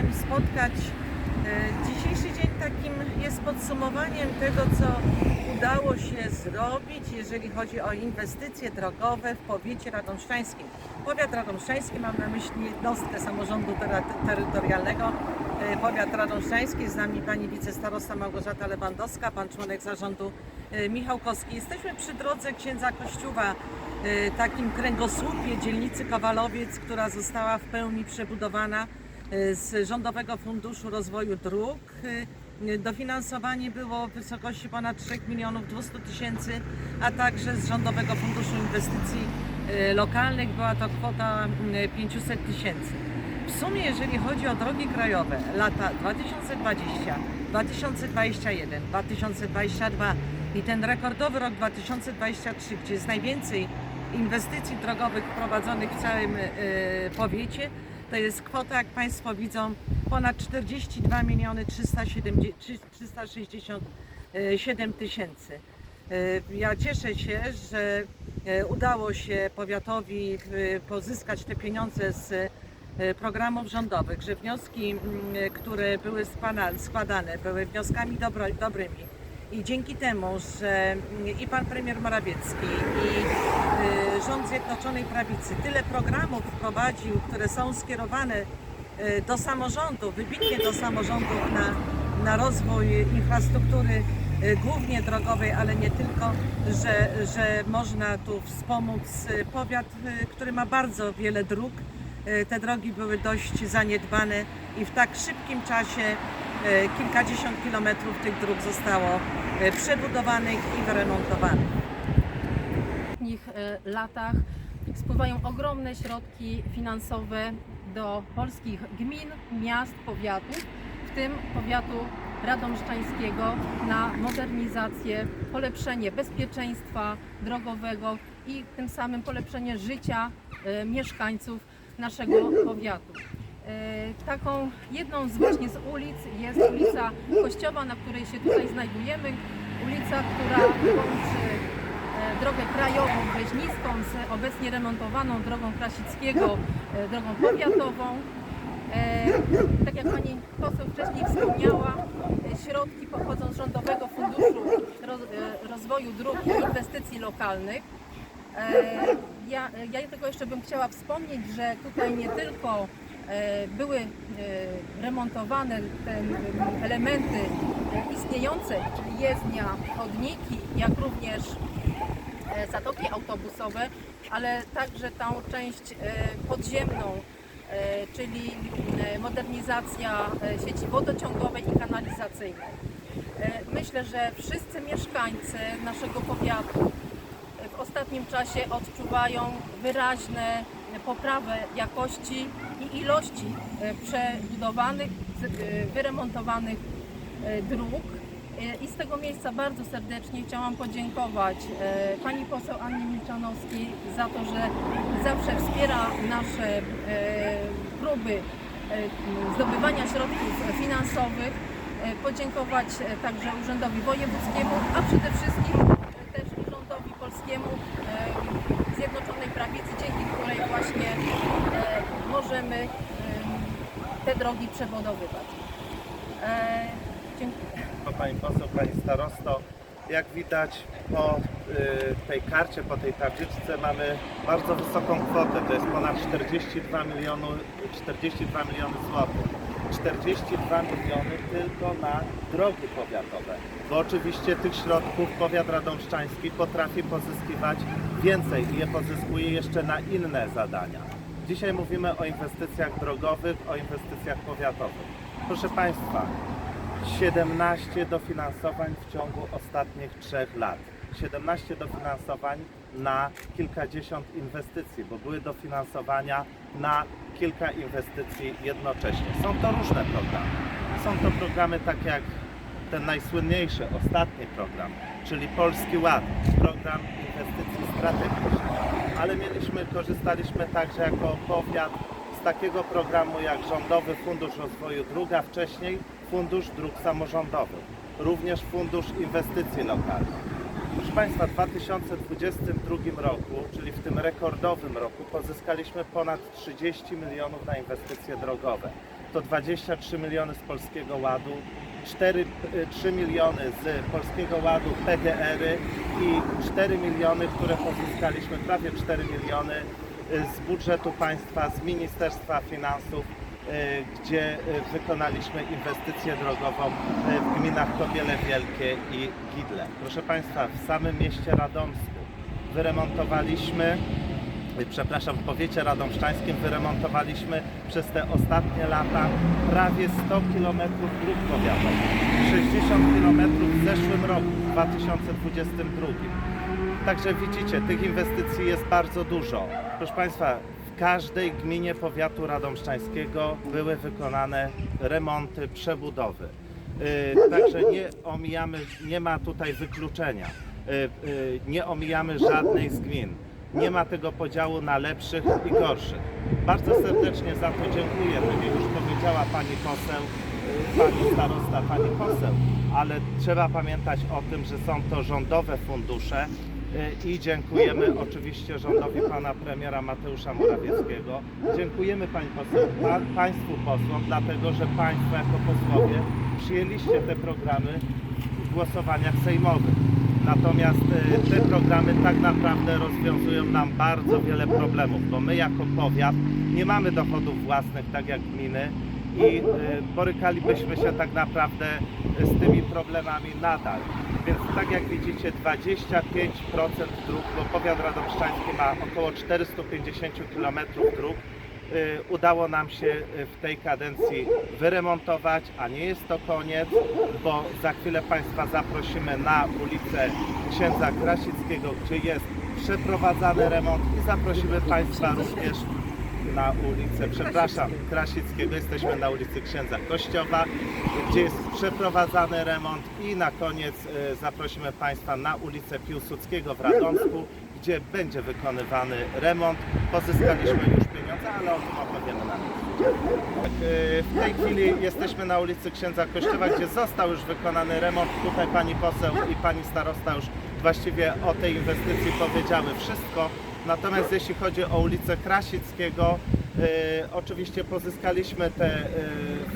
Wami spotkać. E, Dzisiejszy dzień takim jest podsumowaniem tego, co udało się zrobić, jeżeli chodzi o inwestycje drogowe w powiecie radomszczańskim. Powiat radomszczański, mam na myśli jednostkę samorządu tera- terytorialnego, e, powiat radomszczański, z nami pani wicestarosta Małgorzata Lewandowska, pan członek zarządu e, Michał Koski. Jesteśmy przy drodze księdza Kościuwa, e, takim kręgosłupie dzielnicy Kowalowiec, która została w pełni przebudowana z Rządowego Funduszu Rozwoju Dróg. E, Dofinansowanie było w wysokości ponad 3 milionów 200 tysięcy, a także z Rządowego Funduszu Inwestycji e, Lokalnych była to kwota mm, 500 tysięcy. W sumie, jeżeli chodzi o drogi krajowe, lata 2020, 2021, 2022 i ten rekordowy rok 2023, gdzie jest najwięcej inwestycji drogowych wprowadzonych w całym powiecie, to jest kwota, jak Państwo widzą, ponad 42 miliony 370 367 tysięcy. E, Ja cieszę się, że e, udało się powiatowi e, pozyskać te pieniądze z programów rządowych, że wnioski, mm, które były składane, były wnioskami dobro, dobrymi. I dzięki temu, że mm, i pan premier Morawiecki, i y, rząd Zjednoczonej Prawicy tyle programów wprowadził, które są skierowane y, do samorządu, wybitnie do samorządów na, na rozwój infrastruktury y, głównie drogowej, ale nie tylko, że, że można tu wspomóc powiat, który ma bardzo wiele dróg. Te drogi były dość zaniedbane i w tak szybkim czasie kilkadziesiąt kilometrów tych dróg zostało y, przebudowanych i wyremontowanych. W ostatnich e, latach spływają ogromne środki finansowe do polskich gmin, miast, powiatów, w tym powiatu radomszczańskiego na modernizację, polepszenie bezpieczeństwa drogowego i tym samym polepszenie życia e, mieszkańców naszego powiatu. E, Taką jedną z właśnie z ulic jest ulica Kościowa, na której się tutaj znajdujemy. Ulica, która łączy e, drogę krajową Rzeźnicką z obecnie remontowaną drogą Krasickiego, e, drogą powiatową. Tak jak pani poseł wcześniej wspomniała, środki pochodzą z Rządowego Funduszu Roz- Rozwoju Dróg i Inwestycji Lokalnych. Ja, ja tylko jeszcze bym chciała wspomnieć, że tutaj nie tylko były e, remontowane te m, elementy e, istniejące, czyli jezdnia, chodniki, jak również e, zatoki autobusowe, ale także tą część e, podziemną, e, czyli e, modernizacja e, sieci wodociągowej i kanalizacyjnej. E, Myślę, że wszyscy mieszkańcy naszego powiatu w ostatnim czasie odczuwają wyraźne poprawę jakości i ilości e, przebudowanych, e, wyremontowanych e, dróg. I z tego miejsca bardzo serdecznie chciałam podziękować pani poseł Annie Milczanowskiej za to, że zawsze wspiera nasze próby zdobywania środków finansowych. Podziękować także Urzędowi Wojewódzkiemu, a przede wszystkim też Urzędowi Polskiemu Zjednoczonej Prawicy, dzięki której właśnie e, możemy e, te drogi przebudowywać. E, Dziękuję. Pani poseł, Pani starosto, jak widać po y, tej karcie, po tej tabliczce mamy bardzo wysoką kwotę, to jest ponad 42 miliony, 42 miliony złotych. 42 miliony tylko na drogi powiatowe, bo oczywiście tych środków powiat radomszczański potrafi pozyskiwać więcej i je pozyskuje jeszcze na inne zadania. Dzisiaj mówimy o inwestycjach drogowych, o inwestycjach powiatowych. Proszę Państwa, 17 dofinansowań w ciągu ostatnich trzech lat. 17 dofinansowań na kilkadziesiąt inwestycji, bo były dofinansowania na kilka inwestycji jednocześnie. Są to różne programy. Są to programy takie jak ten najsłynniejszy, ostatni program, czyli Polski Ład, program inwestycji strategicznych. Ale mieliśmy, korzystaliśmy także jako powiat z takiego programu jak Rządowy Fundusz Rozwoju Dróg, a wcześniej Fundusz Dróg Samorządowych, również Fundusz Inwestycji Lokalnych. Proszę Państwa, w 2022 roku, czyli w tym rekordowym roku, pozyskaliśmy ponad 30 milionów na inwestycje drogowe. to 23 miliony z Polskiego Ładu, 4, y, 3 miliony z Polskiego Ładu PGR-y i 4 miliony, które pozyskaliśmy, prawie 4 miliony y, z budżetu państwa, z Ministerstwa Finansów, y, gdzie wykonaliśmy inwestycję drogową w gminach Kobiele Wielkie i Gidle. Proszę Państwa, w samym mieście Radomsku wyremontowaliśmy przepraszam, w powiecie radomszczańskim wyremontowaliśmy przez te ostatnie lata prawie 100 km dróg powiatowych, 60 km w zeszłym roku, w 2022. Także widzicie, tych inwestycji jest bardzo dużo. Proszę Państwa, w każdej gminie powiatu radomszczańskiego były wykonane remonty, przebudowy. Yy, Także nie omijamy, nie ma tutaj wykluczenia. Yy, yy, Nie omijamy żadnej z gmin. Nie ma tego podziału na lepszych i gorszych. Bardzo serdecznie za to dziękuję. Tak jak już powiedziała pani poseł, pani starosta, pani poseł, ale trzeba pamiętać o tym, że są to rządowe fundusze yy, i dziękujemy oczywiście rządowi pana premiera Mateusza Morawieckiego. Dziękujemy pani poseł, pa, państwu posłom, dlatego że państwo jako posłowie przyjęliście te programy w głosowaniach sejmowych. Natomiast e, te programy tak naprawdę rozwiązują nam bardzo wiele problemów, bo my jako powiat nie mamy dochodów własnych tak jak gminy i e, borykalibyśmy się tak naprawdę z tymi problemami nadal. Więc tak jak widzicie 25% dróg, bo powiat radomszczański ma około 450 km dróg, y, udało nam się y, w tej kadencji wyremontować, a nie jest to koniec, bo za chwilę Państwa zaprosimy na ulicę Księdza Krasickiego, gdzie jest przeprowadzany remont i zaprosimy Państwa również na ulicę, przepraszam, Krasickiego, jesteśmy na ulicy Księdza Kościowa, gdzie jest przeprowadzany remont i na koniec y, zaprosimy Państwa na ulicę Piłsudskiego w Radomsku, gdzie będzie wykonywany remont. Pozyskaliśmy już pieniądze, ale o tym opowiemy na. Tak, y, W tej chwili jesteśmy na ulicy Księdza Kościoła, gdzie został już wykonany remont. Tutaj pani poseł i pani starosta już właściwie o tej inwestycji powiedziały wszystko. Natomiast jeśli chodzi o ulicę Krasickiego, y, oczywiście pozyskaliśmy te y,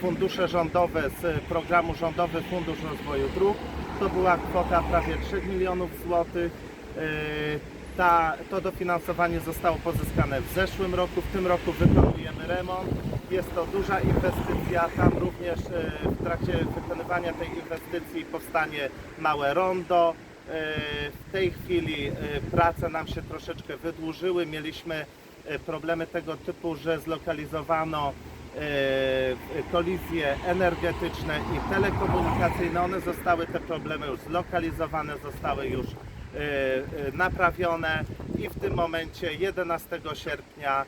fundusze rządowe z programu Rządowy Fundusz Rozwoju Dróg. To była kwota prawie 3 milionów złotych. Y, ta, to dofinansowanie zostało pozyskane w zeszłym roku, w tym roku wykonujemy remont. Jest to duża inwestycja, tam również w trakcie wykonywania tej inwestycji powstanie małe rondo. E, W tej chwili e, prace nam się troszeczkę wydłużyły. Mieliśmy e, problemy tego typu, że zlokalizowano kolizje energetyczne i telekomunikacyjne. One zostały, te problemy już zlokalizowane, zostały już naprawione i w tym momencie 11 sierpnia e,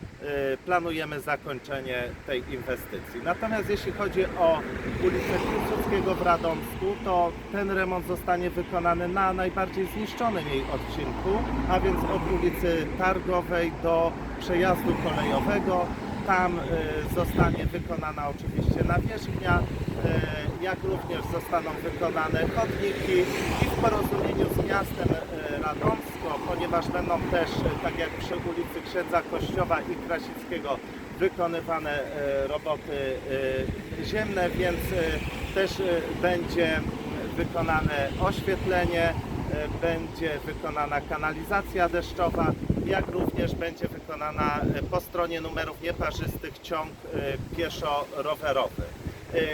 planujemy zakończenie tej inwestycji. Natomiast jeśli chodzi o ulicę Piłsudskiego w Radomsku, to ten remont zostanie wykonany na najbardziej zniszczonym jej odcinku, a więc od ulicy Targowej do przejazdu kolejowego. Tam zostanie wykonana oczywiście nawierzchnia, jak również zostaną wykonane chodniki i w porozumieniu miastem e, Radomsko, ponieważ będą też, e, tak jak przy ulicy Księdza Kościowa i Krasickiego, wykonywane e, roboty ziemne, więc też będzie wykonane oświetlenie, będzie wykonana kanalizacja deszczowa, jak również będzie wykonana po stronie numerów nieparzystych ciąg pieszo-rowerowy.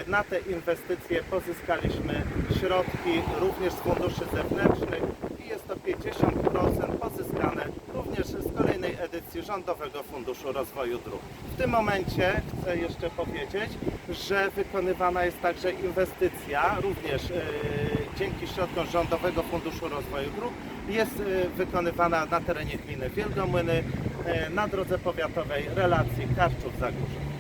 Na te inwestycje pozyskaliśmy środki również z funduszy zewnętrznych i jest to 50% pozyskane również z kolejnej edycji Rządowego Funduszu Rozwoju Dróg. W tym momencie chcę jeszcze powiedzieć, że wykonywana jest także inwestycja, również e, dzięki środkom Rządowego Funduszu Rozwoju Dróg, jest e, wykonywana na terenie gminy Wielgomłyny e, na drodze powiatowej relacji Karczów-Zagórze.